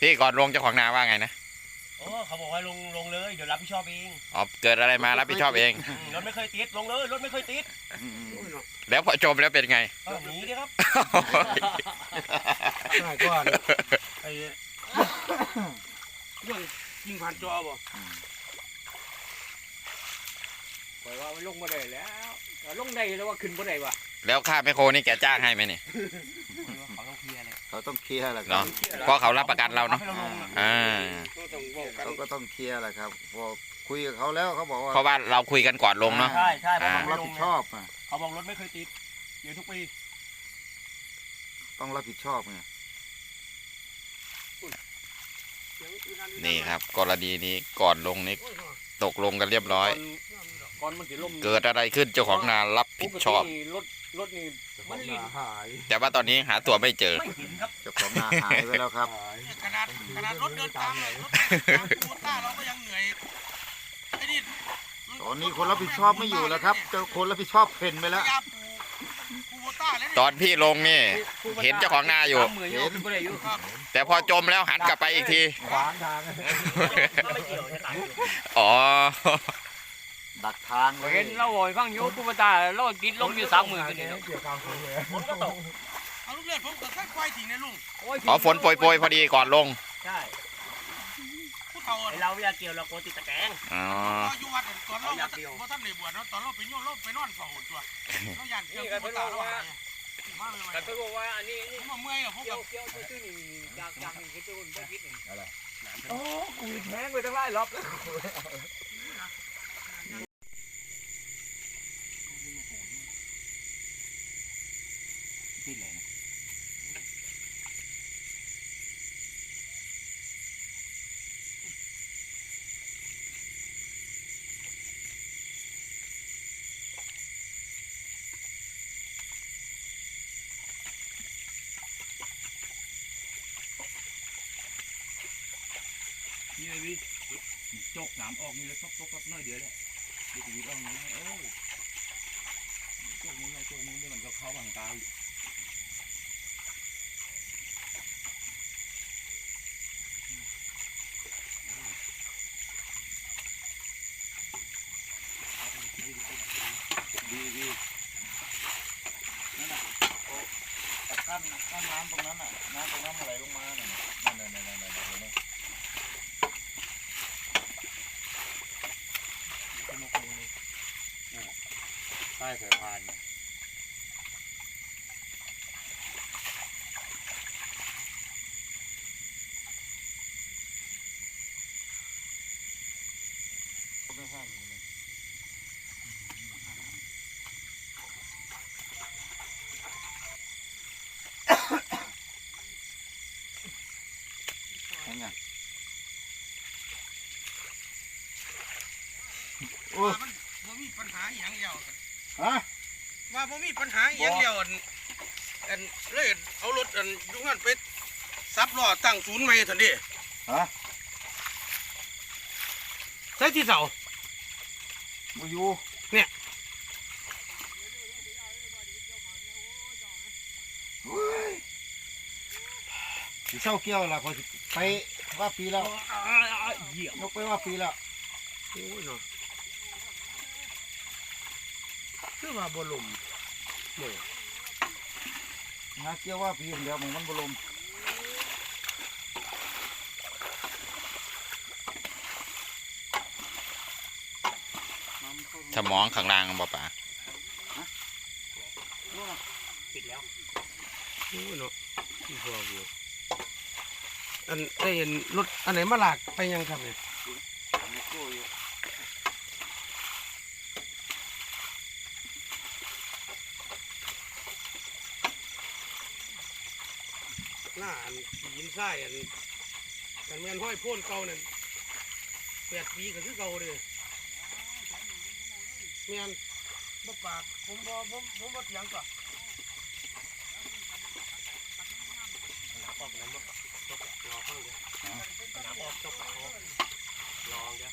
พี่ก่อนลงเจ้าของนาว่าไงนะโอ้เขาบอกว่าลงลงเลยเดี๋ยวรับผิดชอบเองอ๋อเกิดอะไรมารับผิดชอบเอง อืมรถไม่เคยติดลงเลยรถไม่เคยติดแล้วพอจมแล้วเป็นไง ก็หนีดิครับใช่ก่อนไอ้เรื่องยิงผ่านจอบ่ปล่อยว่ามันลงมาได้แล้วแต่ลงได้แล้วว่าขึ้นบ่ได้ว่ะแล้วค่าแมคโครนี่แกจ้างให้ไหมเนี่ย เขาต้องเคลียร์เลยเขาต้องเคลียร์แหละคเนาะรับเพราะเขารับประกันเราเนาะให้เราลงอะอ่าก็ต้องบอกกันเขาก็ต้องเคลียร์แหละครับพอคุยกับเขาแล้วเขาบอกว่าเพราะว่าเราคุยกันก่อนลงเนาะ ใช่ใช่เพราะอ่ามันต้ไม่องลรับงผิดชอบอะเขาบอกรถไม่เคยติดเดี๋ยวทุกปีต้องรับผิดชอบไงนี่ครับ กรณีนี้ก่อนลงนี่ตกลงกันเรียบร้อย ก่อนมันสิล่มเกิดอะไรขึ้นเจ้าของนารับผิดชอบ ปกติรถรถนี่มันลิ้นหายแต่ว่าตอนนี้หาตัวไม่เจอ ไม่เห็นครับเจ้าของนาหายไปแล้วครับขนาดขนาดรถเดินตามเลยรถตามคูโบต้าเราก็ยังเหนื่อยไอ้นี่มัตอนนี้คนรับผิดชอบไม่อยู่แล้วครับเจ้าคนรับผิดชอบเพ่นไปแล้วพยายามปูคูโบต้าเลยตอนพี่ลงนี่ เห็นเจ้าของนาอยู่สามหมื่นอยู่ขึ้นบ่ได้อยู่แต่พอจมแล้วหันกลับไปอีกที ขวางทางก็ไม่เกี่ยวจะตัดอยู่อ๋อ ดักทางเลยเห็นเราโอยฟังอยู่กูบ่ตาเราติดลมอยู่สามหมื่นนี่เนาะฝนก็ตกเอาลูกเลือดผมก็ค่อยควายทิ้งนะลุงอ๋อฝนโปรยๆพอดีก่อนลงใช่ผู้เฒ่าไอเราเวลาเกี่ยวเรากลัวติดตะแกรงอ๋อเราอยู่วัดตอนเราบ่ท่านได้บวชเนาะตอนเราไปโยนเราไปนอนเฝ้าตัวเราย่านเกี่ยวคูโบต้าเราอะไรมาเลยแต่เขาบอกว่าอันนี้ผมมาเมื่อยแล้วผมเกี่กัยวบเกี่ยวซื่อๆนี่จากจากนี่คือตัวคนบ่คิดนี่โอ้กูแห้งไปทั้งหลายรอบแล้ว นี่เลยวิจกน้ำออกนี่แล้วซบซบซบน้อยเดียวแหละดูชีวิออกนี่เออจกมึงเลยจกมึงนี่มันก็เข้าบางตาอยู่ ดีดีนั่นน่ะโอ้กั้นกั้นน้ำตรงนั้นน่ะน้ำตรงนั้นมันไหลลงมาน่ะนั่นนั่นนั่นนั่นนั่นเห็นไหม ใต้สายพานนั่นไง ว่ามันบ่มีปัญหาอหย่างเดียว ฮะ ว่า บ่มีปัญหาอหย่างเดียวอันอันเลยเอารถอันอยุงหันไปซับล้อตั้งศูนย์ใหม่ทันทีฮะใช่ที่เสา มาอยู่เนี่ย เฮ้ยสิเศร้าเกี่ยวละคอยสิไปว่าปีแล้วเหยียบยกไปว่าปีแล้วโอ้ยเนาะคือว่าบ่ลม งาเกี่ยวว่าปีเดียวมันมันบลมสมองข้างล่างบ่ป่าปิดแล้วโอ้ยเนาะที่พ่อบอกอันได้เห็นรถอันไหนมาหลากไปยังครับเนี่ยหน้า อันยินไส้อันกันแม่นห้อยโพ่นเก่านั่นแปดปีก็คือเก่าเลยแม่นบ่ปากผมบ่ผมผมบ่เถียงก่อนออกแล้วมั้งจกรอข้างเดียวออกจกรอลองเดียว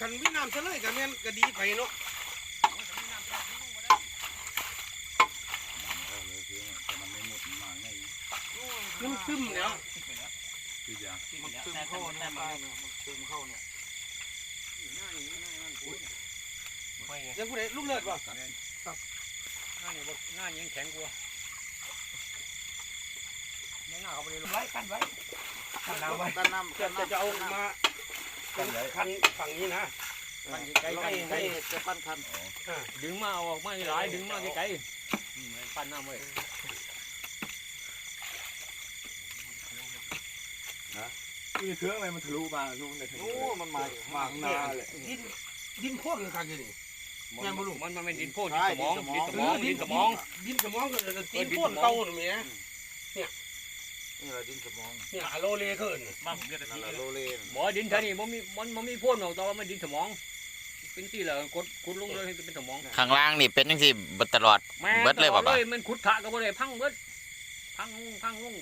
กันวิน้ำซะเลยกันแม่นก็ดีไปเนาะ ซึมเนี่ยคือยามันซึมเข้าเนี่ยมาเนี่ยมันซึมเข้าเนี่ยไม่ไงยังกูได้ลูกเลือดป่ะหน้านี่บหน้ายังแข็งกว่าไม่น่าเขาไปเลยไว้กันไว้กันน้ำไว้ด้านน้ำจะจะจะเอามาคันฝั่งนี้นะมันไกลให้ๆไกลให้จะปั้นคันดึงมาเอาออกมาหลายดึงมาไกลๆปั้นน้ำไว้ นี่เครื่องอะไรมันทะลุมาลูกในทะลุโอ้มันมามาข้างหน้าเลย ดินดินโคตรเลยครับนี่แม่นบ่ลูกมันมันเป็นดินโพนดินสมองดินสมองดินสมอง ดินสมองก็ดินโคตรเก่าหนิแม่นี่แหละดินสมองเนี่ยอะโลเลขึ้นบ้านผมเรียกแต่นั่นที่แหละโลเลนบ่ดินเท่านี้มันมีมันมันมีพ่นออกตัวมันดินสมอง เป็นที่เหรอกดขุดลงเลยเป็นสมองข้างล่างนี่เป็นจังซี่เบิดตลอด แม่เบิดเลยบ่บ่ะมันขุดถะก็บ่ได้พังเบิดพังลงพังลง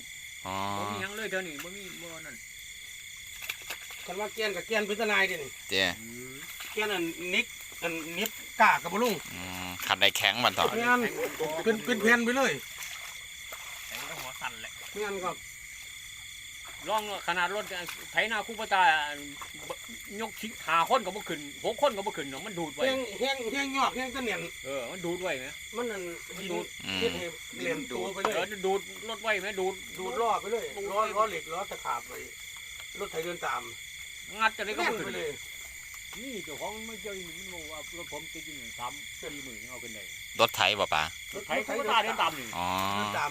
อ๋อบ่มีหยังเลยเท่านี้บ่มีบ่นั่นคันว่าแกนกับแกนเป็นทนายดินี่เจ้แกนอันนิกอันนิบกากับบ่ลุงอืมขัดได้แข็งมันต่องานเป็นเป็นแผ่นไปเลยแข็งก็หัวสั่นแหละงานก็ ลองขนาดรถไถนาคูปตายกชิหาคนก็บ่ขึ้นหกคนก็บ่ขึ้นเนาะมันดูดไว้แห้งแห้งแห้งยอกแห้งตะเนียนเออมันดูดไว้ไหมมันนั่นดินอืมเฮ็ดให้เหลี่ยมตัวไปเลเออยดูดรถไว้ไหมดูดดูดล้อไปเลยล้อล้อเหล็กล้อตะขาบไปรถไถเดินตามงัดจะได้ก็แม่นบ่ขึ้ไปนเลยนี่เจ้าของมันเจ้ามันบอกว่ารถผมติดอยู่หนึ่งสามสี่หมื่นเอาขึ้นได้รถไถบ่ป่ารถไถคูปตาเดินตามนี่อ๋อเดินตาม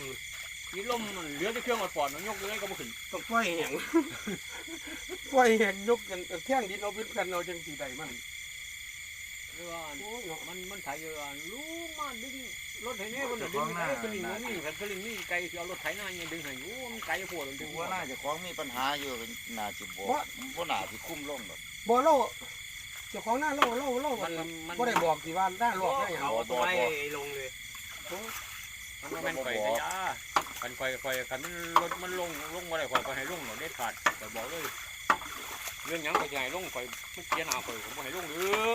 มีลมมันเหลือแต่เครื่องอดปอดมันยกเลยก็บ่ขึ้นต้องปล่อยแห้ง ปล่อยแห้งยกกันแท่งดินเอาเป็นกันเอาจังสีใดมันเออโอ้ยเนาะมันมันไถเออลูกมาดึงรถไถนี่มันดึงไอ้สลิงนี่ครับสลิงนี่ไกลสิเอารถไถหน้าเนี่ยดึงให้อยู่มันไกลโพดมันดึงหัวหน้าเจะของมีปัญหาอยู่น่าจิบบ่บ่น่าสิคุ้มลงดอก บ่เล่าเจ้าของหน้าเล่าเล่าเล่ามันมันบ่ได้บอกสิว่าหน้าหลอกหน้าหยังเอาตัวไอ้ลงเลยมันเป็นข่อยกะยา กันข่อยข่อยกันมันรถมันลงลงบ่ได้ข่อยก็ให้ลงเนาะเด็ดขาดข่อยบอกเลยเรื่องหยังข่อยจะให้ลงข่อยมันเสียหน้าข่อยผมบ่ให้ลงหรือ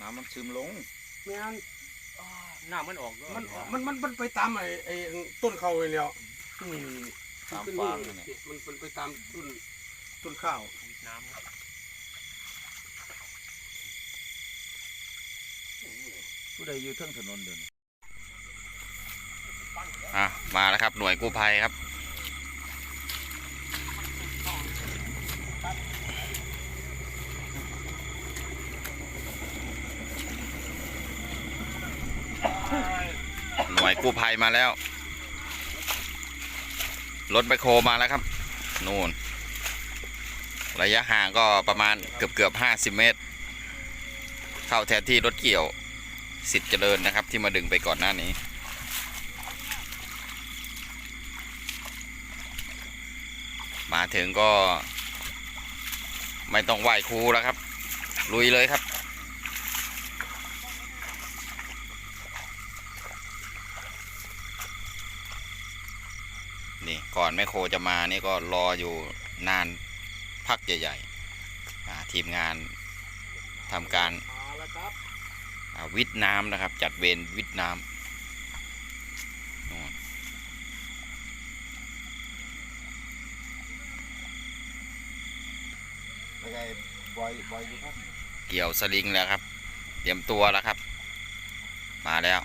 น้ำมันซึมลงแม่นหน้ามันออกเด้อมันมันมันมันไปตามไอ้ไอ้ต้นเขาไปแล้วอืมตามขึ้นฟางนี่นี่มันมันไปตามต้นต้นข้าวน้ำ ผู้ใดอยู่เทิงถนนเดินอะมาแล้วครับหน่วยกู้ภัยครับ หน่วยกู้ภัยมาแล้ว รถไบโคมาแล้วครับ นู่น ระยะห่างก็ประมาณเกือบเกือบห้าสิบเมตร เข้าแทนที่รถเกี่ยว สิทธิ์เจริญนะครับ ที่มาดึงไปก่อนหน้านี้ มาถึงก็ ไม่ต้องไหว้ครูแล้วครับ ลุยเลยครับนี่ก่อนแม่โคจะมานี่ก็รออยู่นานพักใหญ่ๆทีมงานทำการ มาแล้วครับ อ่า วิทย์น้ำนะครับ จัดเวรวิทย์น้ำนู่นไม่ใช่บ่อยบ่อยอยู่ครับเกี่ยวสลิงแล้วครับ เตรียมตัวแล้วครับ มาแล้ว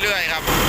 เรื่อยๆครับ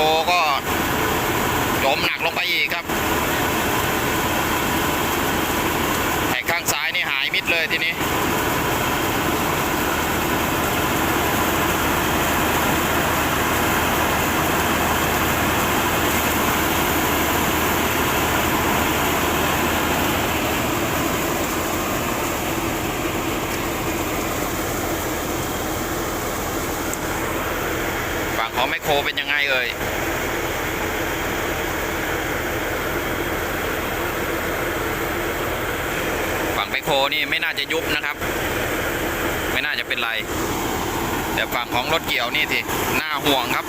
คโฮก็จมหนักลงไปอีกครับแข่งข้างซ้ายนี่หายมิดเลยทีนี้ฝั่งของแมคโครเป็นยังไงเอ่ย ฝั่งแม คนี่ไม่น่าจะยุบนะครับ ไม่น่าจะเป็นไร แต่ฝั่งของรถเกี่ยวนี่ทีน่าห่วงครับ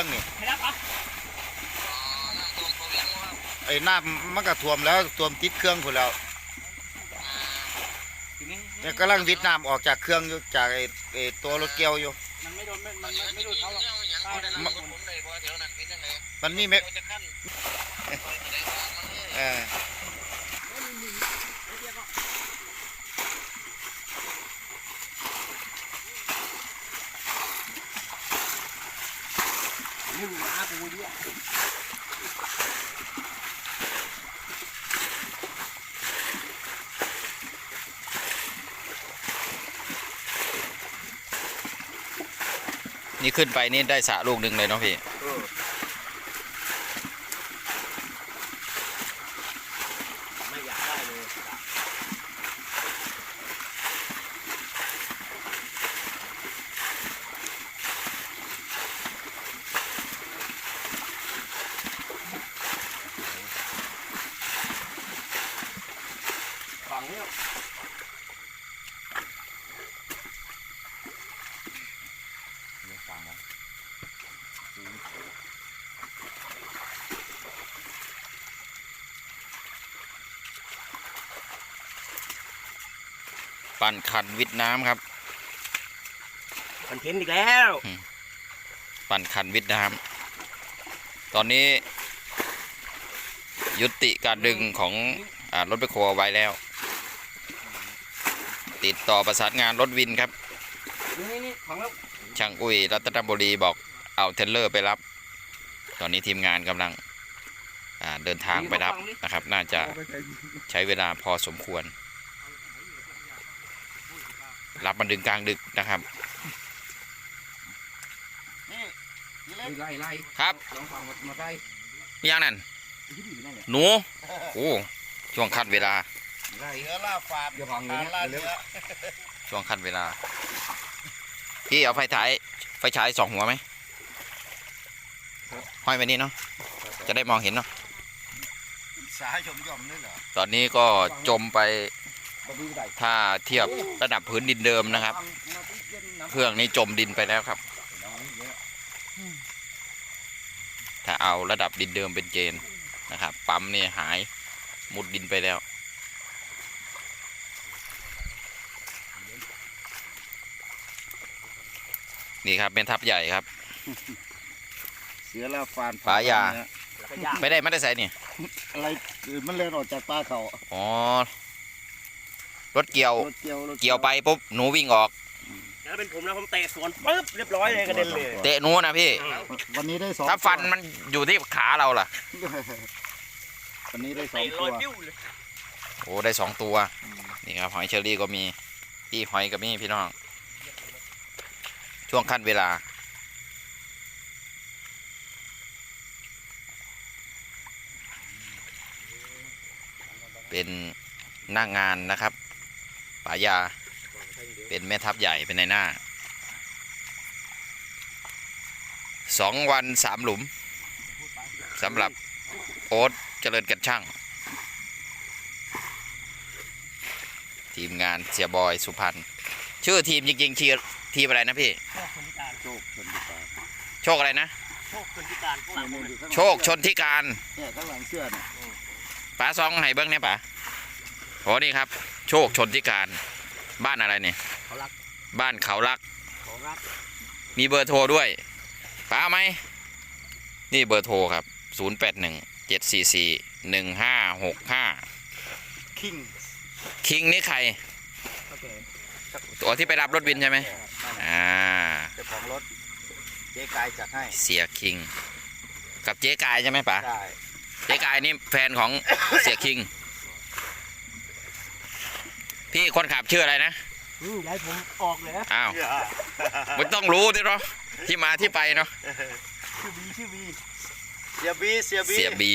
รื่องนี่ไอ้น้ำมันก็ท่วมแล้วท่วมติดเครื่องพุ่นแล้วเนี่ยกำลังวิดน้ำออกจากเครื่องอยู่จากไอ้ไอ้ตัวรถเกียวอยู่ มันไม่โดนมันมันไม่โดนเขาหรอกมันนี่ไม่เออ นี่หมากูเนี่ขึ้นไปนี่ได้สะลูกหนึ่งเลยเนาะพี่ ไม่อยากได้เลย ฝังเนี่ย ปั่นคันวิทย์น้ำครับ คอนเทนต์อีกแล้ว ปั่นคันวิทย์น้ำตอนนี้ ยุติการดึงของอารถไปโคเอาไว้แล้ว ติดต่อประสานงานรถวินครับ นี่นี่ฝังแล้วช่างอุ้ยรัตนบุรีบอกเอาเทรลเลอร์ไปรับ ตอนนี้ทีมงานกำลังอ่าเดินทางไปรับนะครับ น่าจะใช้เวลาพอสมควร รับมันดึงกลางดึกนะครับไล่ไล่ครับลองฟังมาได้มีอย่างนั้นหนูโอ้ช่วงคัดเวลาไล่เนื้อล่าฟาดเดี๋ยวฟังเลยทานนะล่าเร็เนื้วอช่วงคัดเวลา พี่เอาไฟฉายไฟฉายสองหัวไหมห้อยไว้นี่เนาะจะได้มองเห็นเนาะสายชมยอมนี่เหรอตอนนี้ก็จมไปมาดูได้ ถ้าเทียบระดับพื้นดินเดิมนะครับ เครื่องนี้จมดินไปแล้วครับ ถ้าเอาระดับดินเดิมเป็นเกณฑ์นะครับ ปั๊มนี่หายมุดดินไปแล้วนี่ครับเป็นทับใหญ่ครับ เสือล่าฟาดปลายาไม่ได้ไม่ได้ใส่นี่อะไรมันเล่นออกจากปลาเขาอ๋อ รถเกี่ยว รถเกี่ยวรถเกี่ยวไปปุ๊บหนูวิ่งออกถ้าเป็นผมนะผมเตะสวนปึ๊บเรียบร้อยเลยกระเด็นเลย เตะหนูนะพี่ วันนี้ได้สองถ้าฟันมันอยู่ที่ขาเราล่ะ วันนี้ได้สอเตะงลตัอยวปิ้วเลยโอ้ได้สองตัว นี่ครับหอยเชอรี่ก็มีพี่หอยกับมีพี่น้อง ช่วงขั้นเวลา เป็นหน้างงานนะครับ ป่ายา เป็นแม่ทัพใหญ่เป็นในหน้าสองวันสามหลุมสำหรับโอ๊ตเจริญกันช่าง ทีมงานเสียบอยสุพรรณชื่อทีมจริงๆชื่อทีมอะไรนะพี่ โชคคนพิการ โชคคนพิการโชคอะไรนะ โชคคนพิการพวกเราเนี่ยอยู่ข้างหลังโชคชนทิการเนี่ยข้างหลังเสื้อเนี่ยป๋าซองไห้เบิ้งเนี่ยป๋า โอ้นี่ครับ โชคชนทิการ บ้านอะไรเนี่ยเขารักบ้านเขารัก เขารัก มีเบอร์โทรด้วยป๋าเอาไหม นี่เบอร์โทรครับ 0 8 1 7 4 4 1 5 6 5 คิงคิงนี่ใคร โอเคตัวที่ไปรับรถวินใช่ไหมอ่า เจ้าของรถเจ๊กายจัดให้เสียคิง กับเจ๊กายใช่ไหมป๋าได้เจ๊กายนี่แฟนของ เสียคิง พี่คนขับชื่ออะไรนะอืมย้ายผมออกเลยนะอ้าวมันต้องรู้ดิเนาะที่มาที่ไปเนาะชื่อบีชื่อบีเสียบีเสียบีเสียบี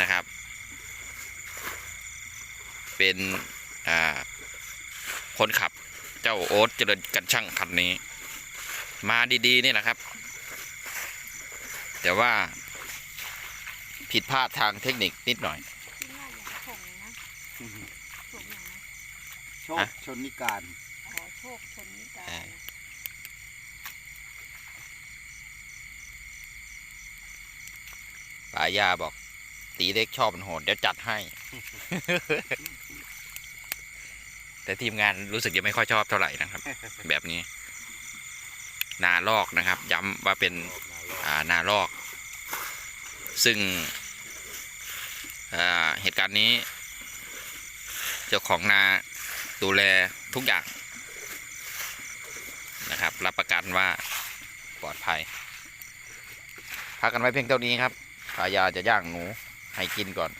นะครับ เป็นอ่าคนขับเจ้าโอ๊ตเจริญกันช่างคันนี้ มาดีๆนี่แหละครับ แต่ว่าผิดพลาดทางเทคนิคนิดหน่อย ที่ว่าอย่างผงนะผงอย่างนะ โชคชนนิการอ๋อโชคชนนิกาเออป่ายาบอก ตีเล็กชอบมันโหด เดี๋ยวจัดให้ แต่ทีมงานรู้สึกยังไม่ค่อยชอบเท่าไหร่นะครับ แบบนี้ นาลอกนะครับ ย้ำว่าเป็นอ่านาลอก ซึ่งอ่าเหตุการณ์นี้ เจ้าของนา ดูแลทุกอย่างนะครับ รับประกันว่าปลอดภัยพักกันไว้เพียงเท่านี้ครับพายาจะย่างหนูให้กินก่อน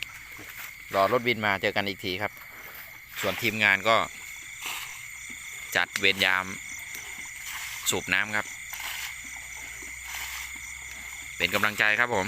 รอรถบินมาเจอกันอีกทีครับ ส่วนทีมงานก็ จัดเวรยามสูบน้ำครับ เป็นกำลังใจครับผม